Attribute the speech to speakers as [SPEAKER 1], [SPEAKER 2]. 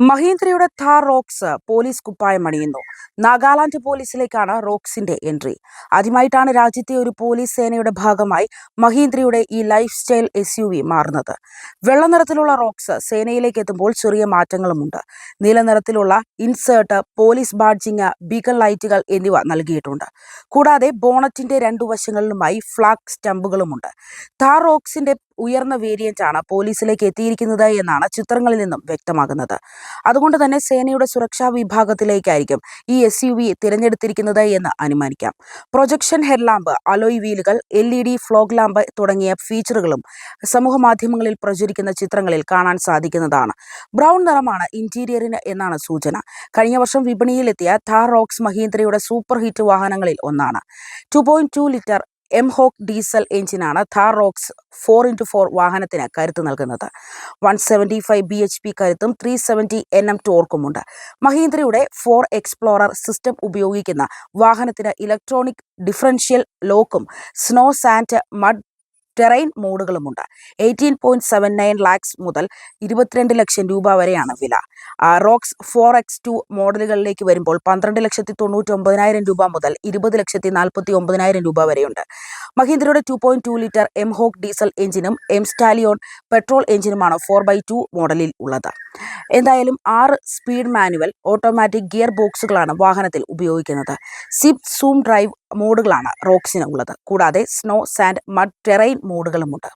[SPEAKER 1] മഹീന്ദ്രയുടെ Thar rocks police കുപ്പായം അണിയുന്നു. നാഗാലാൻഡ് പോലീസിലേക്കാണ് റോക്സിന്റെ എൻട്രി. ആദ്യമായിട്ടാണ് രാജ്യത്തെ ഒരു പോലീസ് സേനയുടെ ഭാഗമായി മഹീന്ദ്രയുടെ ഈ lifestyle S U V മാറുന്നത്. വെള്ള നിറത്തിലുള്ള റോക്സ് സേനയിലേക്ക് എത്തുമ്പോൾ ചെറിയ മാറ്റങ്ങളുമുണ്ട്. നീല നിറത്തിലുള്ള ഇൻസേർട്ട് പോലീസ് ബാഡ്ജിങ് ബീഗൽ ലൈറ്റുകൾ എന്നിവ നൽകിയിട്ടുണ്ട്. കൂടാതെ ബോണറ്റിന്റെ രണ്ടു വശങ്ങളിലുമായി ഫ്ലാഗ് സ്റ്റമ്പുകളുമുണ്ട് ഥാർ റോക്സിന്റെ ഉയർന്ന വേരിയന്റാണ് പോലീസിലേക്ക് എത്തിയിരിക്കുന്നത് എന്നാണ് ചിത്രങ്ങളിൽ നിന്നും വ്യക്തമാകുന്നത്. അതുകൊണ്ട് തന്നെ സേനയുടെ സുരക്ഷാ വിഭാഗത്തിലേക്കായിരിക്കും ഈ എസ് യു വി തിരഞ്ഞെടുത്തിരിക്കുന്നത് എന്ന് അനുമാനിക്കാം. Projection headlamp alloy വീലുകൾ L E D fog lamp തുടങ്ങിയ ഫീച്ചറുകളും സമൂഹ മാധ്യമങ്ങളിൽ പ്രചരിക്കുന്ന ചിത്രങ്ങളിൽ കാണാൻ സാധിക്കുന്നതാണ്. ബ്രൗൺ നിറമാണ് ഇന്റീരിയറിന് എന്നാണ് സൂചന. കഴിഞ്ഞ വർഷം വിപണിയിലെത്തിയ ഥാർ റോക്സ് മഹീന്ദ്രയുടെ സൂപ്പർ ഹിറ്റ് വാഹനങ്ങളിൽ ഒന്നാണ്. Two litre M hawk diesel എഞ്ചിനാണ് Thar Roxx four into four വാഹനത്തിന് കരുത്ത് നൽകുന്നത്. One seventy five B H P കരുത്തും ത്രീ സെവന്റി എൻ എം ടോർക്കുമുണ്ട് മഹീന്ദ്രയുടെ ഫോർ എക്സ്പ്ലോറർ സിസ്റ്റം ഉപയോഗിക്കുന്ന വാഹനത്തിന് ഇലക്ട്രോണിക് ഡിഫറൻഷ്യൽ ലോക്കും snow sand mud terrain മോഡുകളുമുണ്ട് eighteen point seven nine lakhs മുതൽ ഇരുപത്തിരണ്ട് ലക്ഷം രൂപ വരെയാണ് വില. റോക്സ് ഫോർ എക്സ് ടു മോഡലുകളിലേക്ക് വരുമ്പോൾ പന്ത്രണ്ട് ലക്ഷത്തി തൊണ്ണൂറ്റി ഒമ്പതിനായിരം രൂപ മുതൽ ഇരുപത് ലക്ഷത്തി നാൽപ്പത്തി ഒമ്പതിനായിരം രൂപ വരെയുണ്ട്. മഹീന്ദ്രയുടെ two point two litre M hawk diesel എഞ്ചിനും M Stallion petrol എഞ്ചിനുമാണ് ഫോർ ബൈ ടു മോഡലിൽ ഉള്ളത്. എന്തായാലും ആറ് സ്പീഡ് മാനുവൽ ഓട്ടോമാറ്റിക് ഗിയർ ബോക്സുകളാണ് വാഹനത്തിൽ ഉപയോഗിക്കുന്നത്. സിപ് സൂം ഡ്രൈവ് മോഡുകളാണ് റോക്സിന് ഉള്ളത്. കൂടാതെ സ്നോ സാൻഡ് മഡ് ടെറൈൻ മോഡുകളുമുണ്ട്.